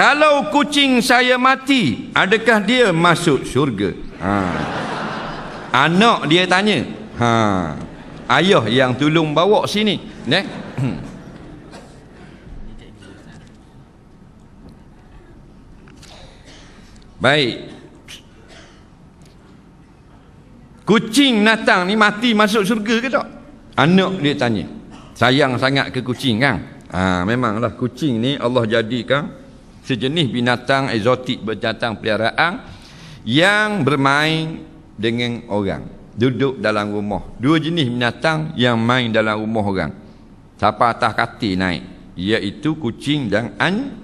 Kalau kucing saya mati, adakah dia masuk syurga? Ha. Anak dia tanya. Ha. Ayah yang tolong bawa sini. Ne? Baik. Kucing natang ni mati masuk syurga ke tak? Anak dia tanya. Sayang sangat ke kucing kan? Ha, memanglah kucing ni Allah jadikan sejenis binatang eksotik binatang peliharaan yang bermain dengan orang. Duduk dalam rumah. Dua jenis binatang yang main dalam rumah orang. Siapa atas katil naik. Iaitu kucing dan an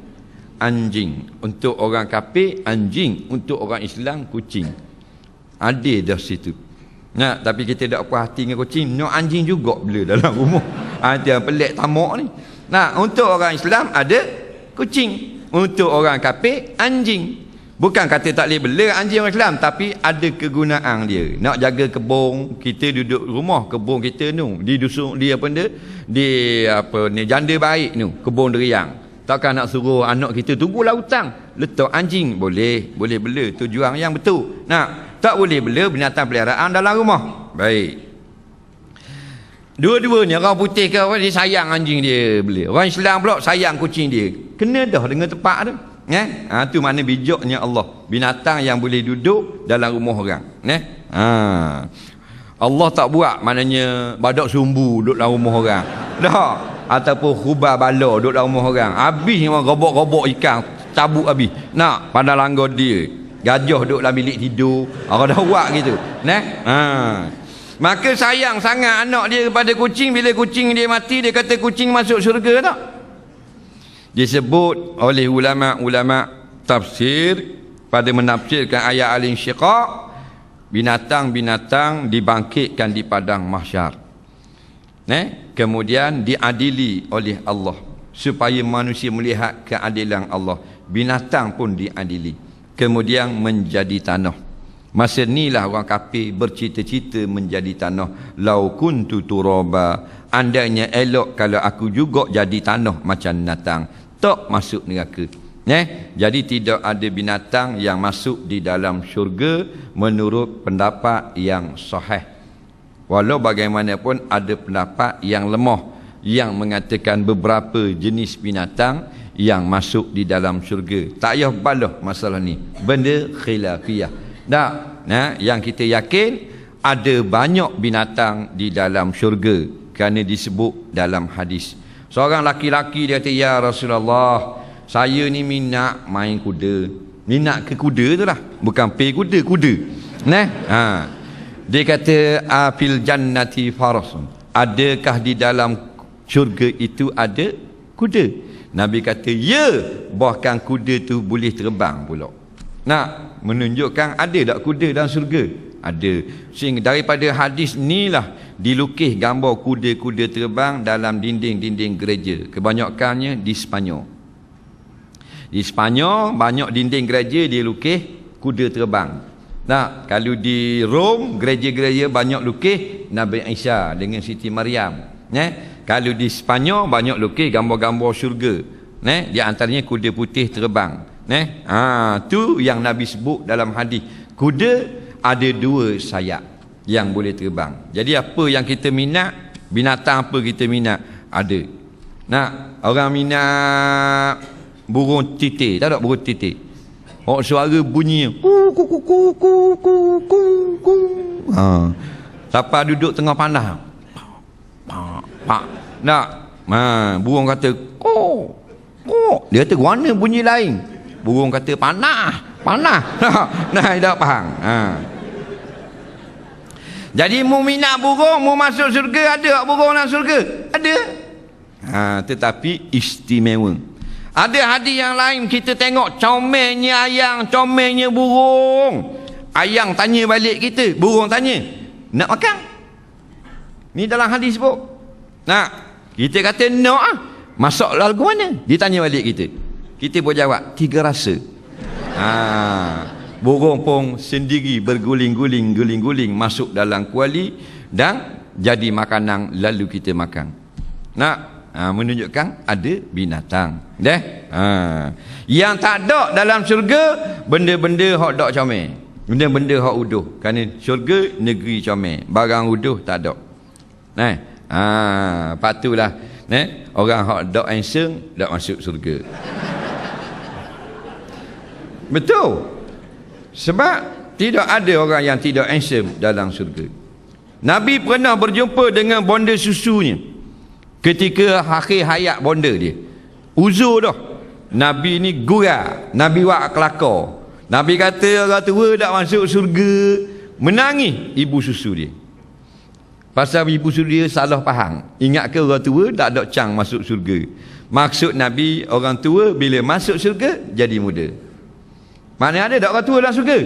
anjing. Untuk orang kafir, anjing. Untuk orang Islam, kucing. Ada dah situ. Nah, tapi kita tak puas hati dengan kucing. Nak anjing juga bila dalam rumah. Ada pelik tamak ni. Nah, untuk orang Islam ada kucing. Untuk orang kafir, anjing. Bukan kata tak boleh bela anjing orang Islam. Tapi ada kegunaan dia. Nak jaga kebun. Kita duduk rumah kebun kita tu. Di dusun, di apa dia? Di apa ni, janda baik tu. Kebun deriang. Takkan nak suruh anak kita tunggu lautan. Letak anjing. Boleh. Boleh bela. Tujuan yang betul. Nah, tak boleh bela binatang peliharaan dalam rumah. Baik. Dua-duanya orang putih ke orang dia sayang anjing dia bela. Orang Islam pula sayang kucing dia. Kena dah dengan tempat tu. Eh? Ha, tu mana bijaknya Allah. Binatang yang boleh duduk dalam rumah orang. Eh? Ha. Allah tak buat maknanya badak sumbu duduk dalam rumah orang. Dah. Ataupun khubah bala duduk dalam rumah orang. Habis memang robok-robok ikan. Cabut habis. Nak pada langgar dia. Gajah duduk dalam bilik tidur. Orang dah buat gitu. Nah. Ha. Maka sayang sangat anak dia kepada kucing bila kucing dia mati dia kata kucing masuk syurga tak? Disebut oleh ulama-ulama tafsir pada menafsirkan ayat al-insyiqaq binatang-binatang dibangkitkan di padang mahsyar. Eh? Kemudian diadili oleh Allah supaya manusia melihat keadilan Allah. Binatang pun diadili. Kemudian menjadi tanah. Masa inilah orang kafir bercita-cita menjadi tanah. Lau kuntu turaba. Andainya elok kalau aku juga jadi tanah macam binatang. Tak masuk neraka. Eh? Jadi tidak ada binatang yang masuk di dalam syurga menurut pendapat yang sahih. Walau bagaimanapun ada pendapat yang lemah yang mengatakan beberapa jenis binatang yang masuk di dalam syurga. Tak payah balah masalah ni. Benda khilafiyah. Tak, nah, yang kita yakin ada banyak binatang di dalam syurga kerana disebut dalam hadis. Seorang laki-laki dia kata, Ya Rasulullah, saya ni minat main kuda. Minat ke kuda tu lah. Bukan pay kuda, kuda. Nah, ha. Dia kata, Afil jannati farasun. Adakah di dalam syurga itu ada kuda? Nabi kata, ya. Bahkan kuda tu boleh terbang pula. Nak menunjukkan ada tak kuda dalam surga? Ada. Sehingga daripada hadis inilah dilukis gambar kuda-kuda terbang dalam dinding-dinding gereja. Kebanyakannya di Sepanyol. Di Sepanyol banyak dinding gereja dilukis kuda terbang. Nah, kalau di Rom gereja-gereja banyak lukis Nabi Isa dengan Siti Maryam. Eh? Kalau di Sepanyol banyak lukis gambar-gambar syurga. Eh? Di antaranya kuda putih terbang. Eh? Ha, tu yang Nabi sebut dalam hadis. Kuda ada dua sayap yang boleh terbang. Jadi apa yang kita minat, binatang apa kita minat, ada. Nak orang minat burung titik, tak ada burung titik. Oh suara bunyi. Ku ku ku ku ku ku ku ku. Ha. Siapa duduk tengah panah? Pak pak. Nak. Ha, burung kata, "Ko." Ko. Dia kata, "Mana bunyi lain?" burung kata panah panah nah tak faham ha. Jadi mu minat burung mu masuk surga ada burung nak surga ada. Ha, tetapi istimewa. Ada hadis yang lain kita tengok comelnya ayang comelnya burung. Ayang tanya balik kita burung tanya nak makan? Ni dalam hadis sebut. Nak. Kita kata nak ah. masuk lagu mana? Dia tanya balik kita. Kita boleh jawab tiga rasa. Ha, burung pun sendiri berguling-guling guling-guling masuk dalam kuali dan jadi makanan lalu kita makan. Nak Ha, menunjukkan ada binatang. Deh. Ha. Yang tak ada dalam syurga benda-benda hak dak comel. Benda-benda hak uduh. Kerana syurga negeri comel. Barang uduh tak ada. Nah. Ha, patulah. Nah, orang hak dak handsome dak masuk syurga. Betul. Sebab tidak ada orang yang tidak handsome dalam syurga. Nabi pernah berjumpa dengan bonda susunya. Ketika akhir hayat bonda dia. Uzur dah. Nabi ni gurau. Nabi buat kelakar. Nabi kata orang tua tak masuk syurga. Menangis ibu susu dia. Pasal ibu susu dia salah faham. Ingat ke orang tua tak ada cang masuk syurga. Maksud Nabi orang tua bila masuk syurga jadi muda. Mana ada orang tua dalam syurga?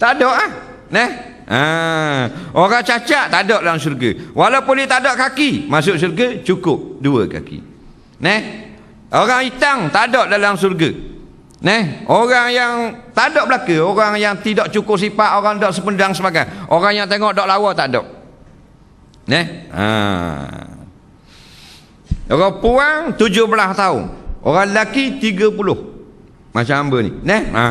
Tak ada ah. Nah. Ha. Orang cacat tak ada dalam syurga. Walaupun dia tak ada kaki, masuk syurga cukup dua kaki. Nah. Orang hitam tak ada dalam syurga. Nah, orang yang tak ada belaka, orang yang tidak cukup sifat, orang tak sependang sebagainya. Orang yang tengok tak lawa tak ada. Nah. Ha. Orang puang 17 tahun. Orang lelaki 30. Macam hamba ni. Nah. Ha.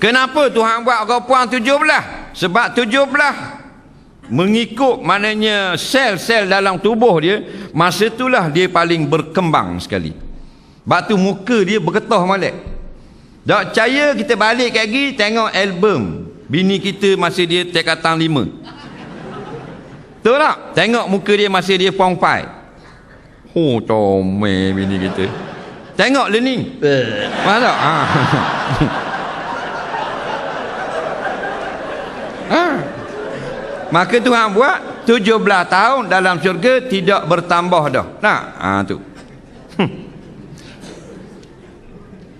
Kenapa Tuhan buat orang puang 17? Sebab 17 mengikut maknanya sel-sel dalam tubuh dia, masa itulah dia paling berkembang sekali. Batu muka dia bergetah molek. Tak percaya kita balik lagi tengok album bini kita masa dia tekatan lima. Betul tak? Tengok muka dia masa dia puang pai. Oh, comel bini kita. Tengok learning. Mana? Ha. ha. Maka Tuhan buat 17 tahun dalam syurga tidak bertambah dah. Nah, ha tu.